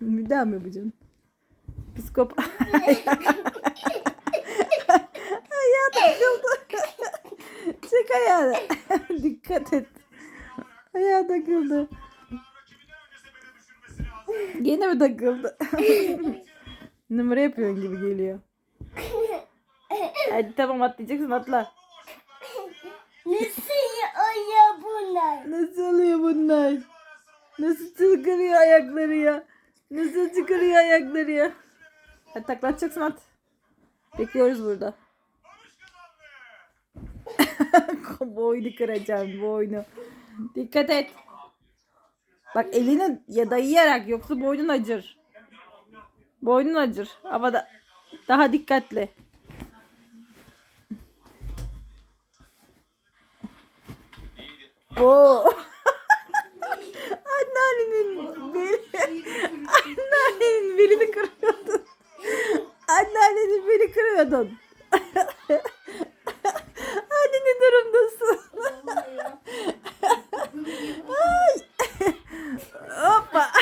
Bir daha mı yapacaksın? Psikop. Ayağı takıldı. Çek ayağını. Dikkat et. Ayağı takıldı. Gene mi takıldı? Numara yapıyorsun gibi geliyor. Hadi tamam atlayacaksın atla. Nasıl oluyor bunlar? Nasıl oluyor bunlar? Nasıl çıkarıyor ayakları ya? Nasıl çıkarıyor ayakları ya? Hadi taklatacaksın at. Bekliyoruz burada. boynu kıracağım boynu. Dikkat et. Bak elini ya dayayarak yoksa boynun acır. Boynun acır. Havada daha dikkatli. Oo. Anneannenin beli. Anneannenin belini kırıyordun. Kırıyordun. Anne ne durumdasın? Ay. Hoppa.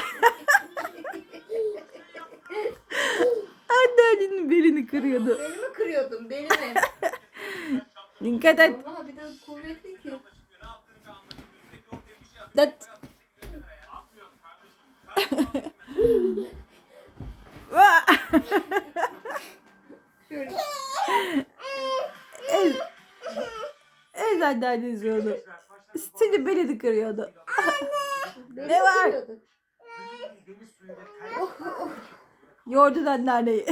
Anneannenin belini kırıyordu. Belimi kırıyordum belimi. Dikkat et. Vallahi bir de kuvvetli ki. Dat. annen izliyordu. Stili beni de kırıyordu. Anne. ne var? Yordu Yordun anneanneyi.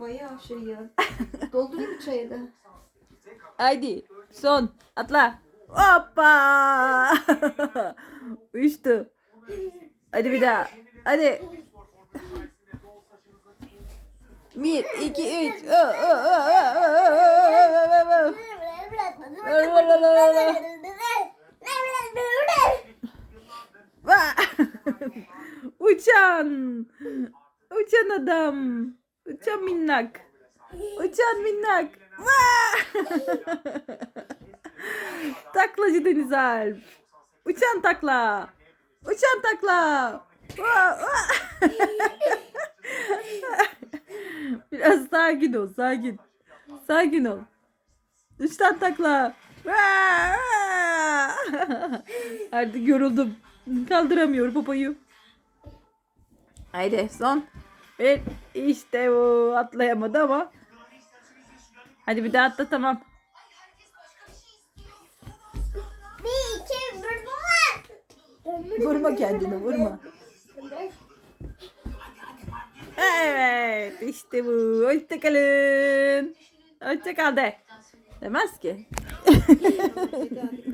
Bayağı şey ya. Doldurayım çayı da. Haydi son atla. Hoppa. Uçtu. Hadi bir daha. Hadi. Bir, iki, üç. Oh, oh, oh, oh, oh, oh. Uçan. Uçan adam. Uçan minnak. Uçan minnak. Taklacı Deniz Alp. Uçan takla. Uçan takla. Biraz sakin ol, sakin. Sakin ol. Uçtan takla. Artık yoruldum. Kaldıramıyorum popoyu. Haydi son. Bir işte bu atlayamadı ama. Hadi bir daha atla tamam. Bir, iki, bir, Vurma kendini vurma. Evet işte bu. Hoşçakalın. Hoşçakal de. Demez ki.